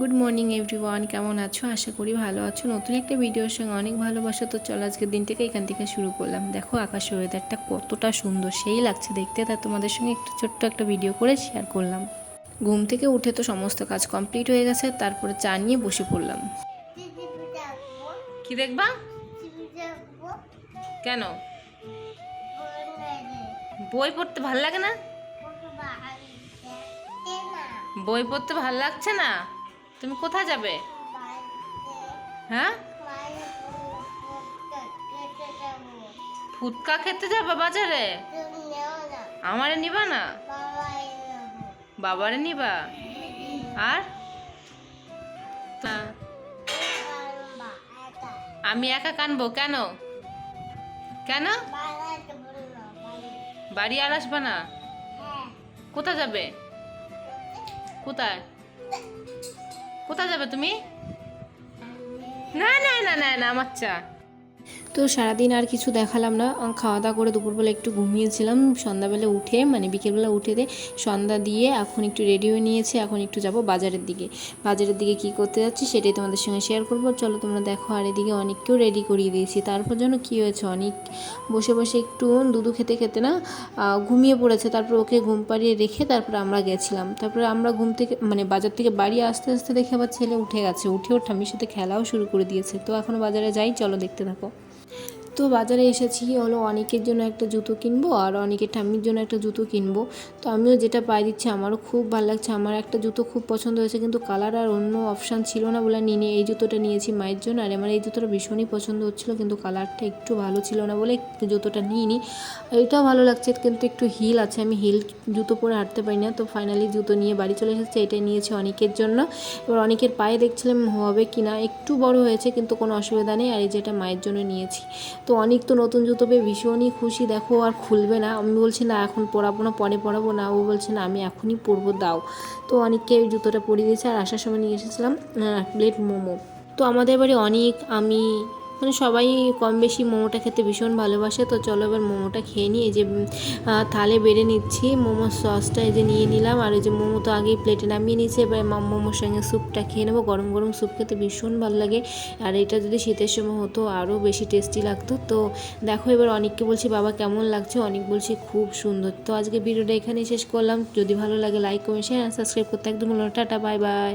Good morning everyone কেমন আছো? আশা করি ভালো আছো। নতুন একটা ভিডিওর সঙ্গে অনেক ভালোবাসা। তো চলো আজকের দিনটাকে এখান থেকে শুরু করলাম। দেখো, আকাশের ওয়েদারটা কতটা সুন্দর। সেই লাগছে দেখতে। তা তোমাদের সঙ্গে একটু ছোট্ট একটা ভিডিও করে শেয়ার করলাম। ঘুম থেকে উঠে তো সমস্ত কাজ কমপ্লিট হয়ে গেছে। তারপরে চা নিয়ে বসে পড়লাম। কি দেখবা? কেন? বই পড়তে ভালো লাগে না? বই পড়তে ভালো লাগছে না? তুমি কোথায় যাবে? হ্যাঁ? ফুচকা খেতে যাবে বাজারে? আমারে নিবা না? বাবারে নিবা? আর? আমি একা কানবো কেন? কেন? বাড়ি আর আসবা না? কোথায় যাবে? কোথায়? কোথায় যাবে তুমি? না না না না না আমার চা। তো সারাদিন আর কিছু দেখালাম না। খাওয়া দাওয়া করে দুপুরবেলা একটু ঘুমিয়েছিলাম। সন্ধ্যাবেলা উঠে মানে বিকেলবেলা উঠে দিয়ে সন্ধ্যা দিয়ে এখন একটু রেডি হয়ে নিয়েছি। এখন একটু যাব বাজারের দিকে। বাজারের দিকে কি করতে যাচ্ছি সেটাই তোমাদের সঙ্গে শেয়ার করব। চলো তোমরা দেখো, আর এদিকে অনেককেও রেডি করিয়ে দিয়েছি। তারপর যেন কী হয়েছে, অনেক বসে বসে একটু দুধু খেতে খেতে না ঘুমিয়ে পড়েছে। তারপর ওকে ঘুম পাড়িয়ে রেখে তারপর আমরা গেছিলাম। তারপরে আমরা ঘুম থেকে মানে বাজার থেকে বাড়ি আসতে আসতে দেখে আবার ছেলে উঠে গেছে। উঠে ওর ঠাম্মির সাথে খেলাও শুরু করে দিয়েছে। তো এখনও বাজারে যাই, চলো দেখতে থাকো। তো বাজারে এসেছি, হলো অনেকের জন্য একটা জুতো কিনবো আর অনেকের ঠাম্মির জন্য একটা জুতো কিনবো। তো আমিও যেটা পাই দিচ্ছি, আমারও খুব ভালো লাগছে। আমার একটা জুতো খুব পছন্দ হয়েছে, কিন্তু কালার আর অন্য অপশান ছিল না বলে নিয়ে এই জুতোটা নিয়েছি মায়ের জন্য। আর আমার এই জুতোটা ভীষণই পছন্দ হচ্ছিল, কিন্তু কালারটা একটু ভালো ছিল না বলে জুতোটা নিয়ে নিই এইটাও ভালো লাগছে, কিন্তু একটু হিল আছে, আমি হিল জুতো পরে হাঁটতে পারি না। তো ফাইনালি জুতো নিয়ে বাড়ি চলে এসেছে, এটাই নিয়েছি অনেকের জন্য। এবার অনেকের পায়ে দেখছিলাম, হবে কি না একটু বড় হয়েছে, কিন্তু কোনো অসুবিধা নেই। আর এই যেটা মায়ের জন্য নিয়েছি। তো অনেক তো নতুন জুতো পেয়ে ভীষণই খুশি। দেখো, আর খুলবে না। আমি বলছি, না, এখন পরাবো না, পরে পরাবো না। ও বলছে, না, আমি এখনই পরবো, দাও। তো অনেককে ওই জুতোটা পরিয়ে দিয়েছে। আর আসার সময় নিয়ে এসেছিলাম প্লেট মোমো। তো আমাদের বাড়ি অনেক, আমি মানে সবাই কম বেশি মোমোটা খেতে ভীষণ ভালোবাসে, তো চলো এবার মোমোটা খেয়ে নিই। এই যে থালে বেড়ে নিচ্ছি, মোমোর সসটা এই যে নিয়ে নিলাম, আর এই যে মোমো তো আগেই প্লেটে নামিয়ে নিয়েছি, এবার মোমোর সঙ্গে স্যুপটা খেয়ে নেব। গরম গরম স্যুপ খেতে ভীষণ ভালো লাগে, আর এটা যদি শীতের সময় হতো আরও বেশি টেস্টি লাগতো। তো দেখো এবার অনেককে বলছি, বাবা, কেমন লাগছে? অনেক বলছি, খুব সুন্দর। তো আজকে ভিডিওটা এখানেই শেষ করলাম। যদি ভালো লাগে লাইক কমেন্ট শেয়ার সাবস্ক্রাইব করতে একদম টাটা বাই বাই